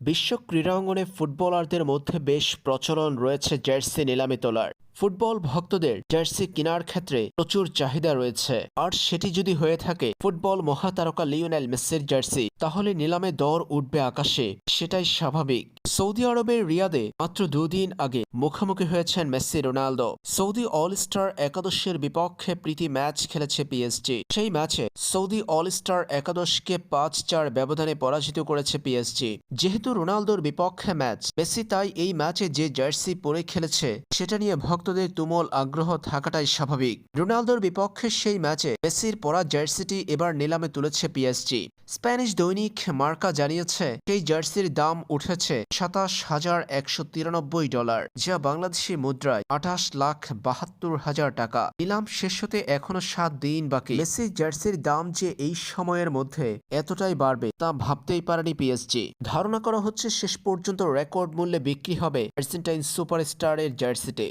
বিশ্ব ক্রীড়াঙ্গনে ফুটবলারদের মধ্যে বেশ প্রচলন রয়েছে জার্সি নিলামে তোলার। ফুটবল ভক্তদের জার্সি কেনার ক্ষেত্রে প্রচুর চাহিদা রয়েছে। আর সেটি যদি হয়ে থাকে, ফুটবল মহাতারকা লিওনেল মেসির জার্সি, তাহলে নিলামে দর উঠবে আকাশে, সেটাই স্বাভাবিক। সৌদি আরবের রিয়াদে মাত্র দুদিন আগে মুখোমুখি হয়েছেন Messi, Ronaldo. Saudi all star একাদশের বিপক্ষে প্রীতি ম্যাচ খেলেছে পিএসজি। সেই ম্যাচে সৌদি অল স্টার একাদশকে পাঁচ চার ব্যবধানে পরাজিত করেছে পিএসজি। যেহেতু রোনালদোর বিপক্ষে ম্যাচ, মেসি তাই এই ম্যাচে যে জার্সি পরে খেলেছে, সেটা নিয়ে ভক্তদের তুমুল আগ্রহ থাকাটাই স্বাভাবিক। রোনালদোর বিপক্ষে সেই ম্যাচে মেসির পরা জার্সিটি এবার নিলামে তুলেছে পিএসজি। স্প্যানিশ দৈনিক মার্কা জানিয়েছে, সেই জার্সির দাম উঠেছে সাতাশ হাজার একশো তিরানব্বই ডলার, যা বাংলাদেশি মুদ্রায় আঠাশ লাখ বাহাত্তর হাজার টাকা। নিলাম শেষ হতে এখনও সাত দিন বাকি। মেসি জার্সির দাম যে এই সময়ের মধ্যে এতটাই বাড়বে তা ভাবতেই পারেনি পিএসজি। ধারণা করা হচ্ছে শেষ পর্যন্ত রেকর্ড মূল্যে বিক্রি হবে আর্জেন্টাইন সুপারস্টারের জার্সিটি।